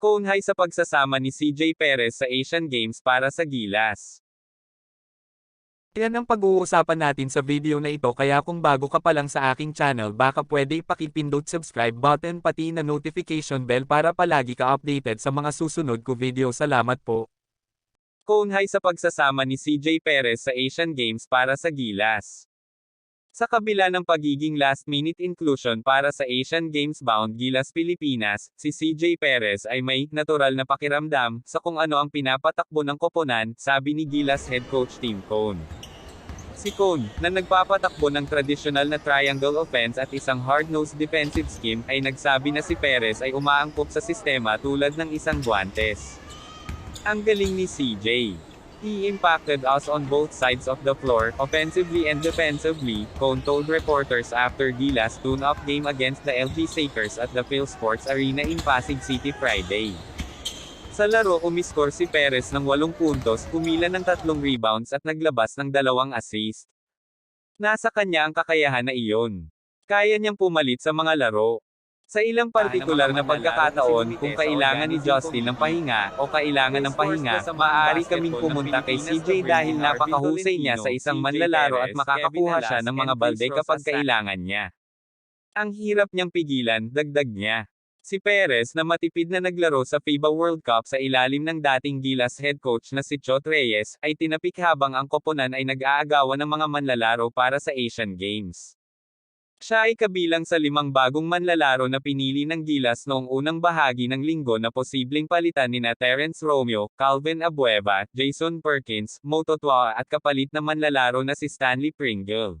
Kownhay sa pagsasama ni CJ Perez sa Asian Games para sa Gilas. Yan ang pag-uusapan natin sa video na ito kaya kung bago ka pa lang sa aking channel baka pwede ipakipindot subscribe button pati na notification bell para palagi ka updated sa mga susunod ko video. Salamat po. Kownhay sa pagsasama ni CJ Perez sa Asian Games para sa Gilas. Sa kabila ng pagiging last-minute inclusion para sa Asian Games bound Gilas Pilipinas, si CJ Perez ay may natural na pakiramdam sa kung ano ang pinapatakbo ng koponan, sabi ni Gilas head coach Tim Cone. Si Cone, na nagpapatakbo ng tradisyonal na triangle offense at isang hard-nosed defensive scheme, ay nagsabi na si Perez ay umaangkop sa sistema tulad ng isang guantes. Ang galing ni CJ. He impacted us on both sides of the floor, offensively and defensively, Cone told reporters after Gilas tune-up game against the LG Sakers at the Phil Sports Arena in Pasig City Friday. Sa laro umiskor si Perez ng 8 puntos, kumila ng tatlong rebounds at naglabas ng dalawang assist. Nasa kanya ang kakayahan na iyon. Kaya niyang pumalit sa mga laro. Sa ilang partikular na pagkakataon, kung kailangan ni Justin ng pahinga, o kailangan ng pahinga, maaari kaming pumunta kay CJ dahil napakahusay niya sa isang manlalaro at makakakuha siya ng mga balde kapag kailangan niya. Ang hirap niyang pigilan, dagdag niya. Si Perez na matipid na naglaro sa FIBA World Cup sa ilalim ng dating Gilas head coach na si Chot Reyes, ay tinapik habang ang koponan ay nag-aagawan ng mga manlalaro para sa Asian Games. Siya ay kabilang sa limang bagong manlalaro na pinili ng Gilas noong unang bahagi ng linggo na posibleng palitan ni na Terence Romeo, Calvin Abueva, Jason Perkins, Mototwa at kapalit na manlalaro na si Stanley Pringle.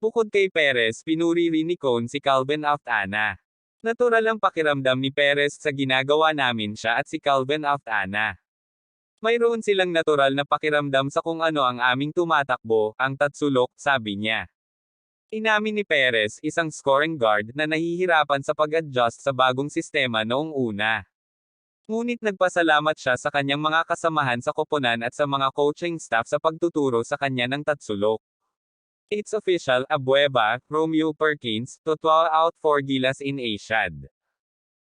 Bukod kay Perez, pinuri rin ni Cone si Calvin Aftana. Natural ang pakiramdam ni Perez sa ginagawa namin siya at si Calvin Aftana. Mayroon silang natural na pakiramdam sa kung ano ang aming tumatakbo, ang tatsulok, sabi niya. Inamin ni Perez, isang scoring guard, na nahihirapan sa pag-adjust sa bagong sistema noong una. Ngunit nagpasalamat siya sa kanyang mga kasamahan sa koponan at sa mga coaching staff sa pagtuturo sa kanya ng tatsulok. It's official, Abueva, Romeo Perkins, Totwa out for Gilas in Asiad.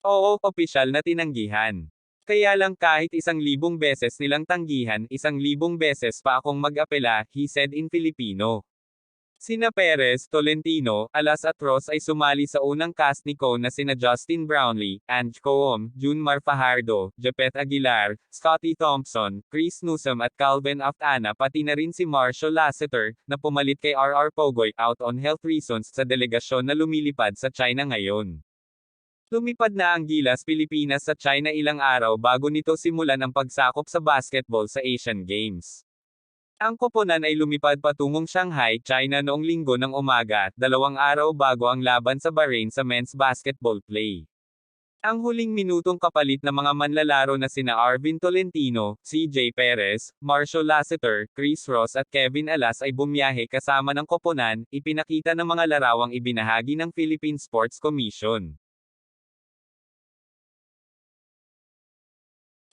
Oo, opisyal na tinanggihan. Kaya lang kahit isang libong beses nilang tanggihan, isang libong beses pa akong mag-apela, he said in Filipino. Sina Perez, Tolentino, Alas at Ross ay sumali sa unang cast ni Cone na sina Justin Brownlee, Ange Coom, Junmar Fajardo, Japet Aguilar, Scotty Thompson, Chris Newsom at Calvin Aftana pati na rin si Marshall Lasseter, na pumalit kay RR Pogoy out on health reasons sa delegasyon na lumilipad sa China ngayon. Lumipad na ang Gilas Pilipinas sa China ilang araw bago nito simulan ang pagsakop sa basketball sa Asian Games. Ang koponan ay lumipad patungong Shanghai, China noong linggo ng umaga, dalawang araw bago ang laban sa Bahrain sa men's basketball play. Ang huling minutong kapalit na mga manlalaro na sina Arvin Tolentino, CJ Perez, Marshall Lasseter, Chris Ross at Kevin Alas ay bumiyahe kasama ng koponan, ipinakita ng mga larawang ibinahagi ng Philippine Sports Commission.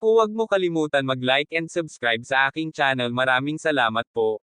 Huwag mo kalimutan mag-like and subscribe sa aking channel. Maraming salamat po.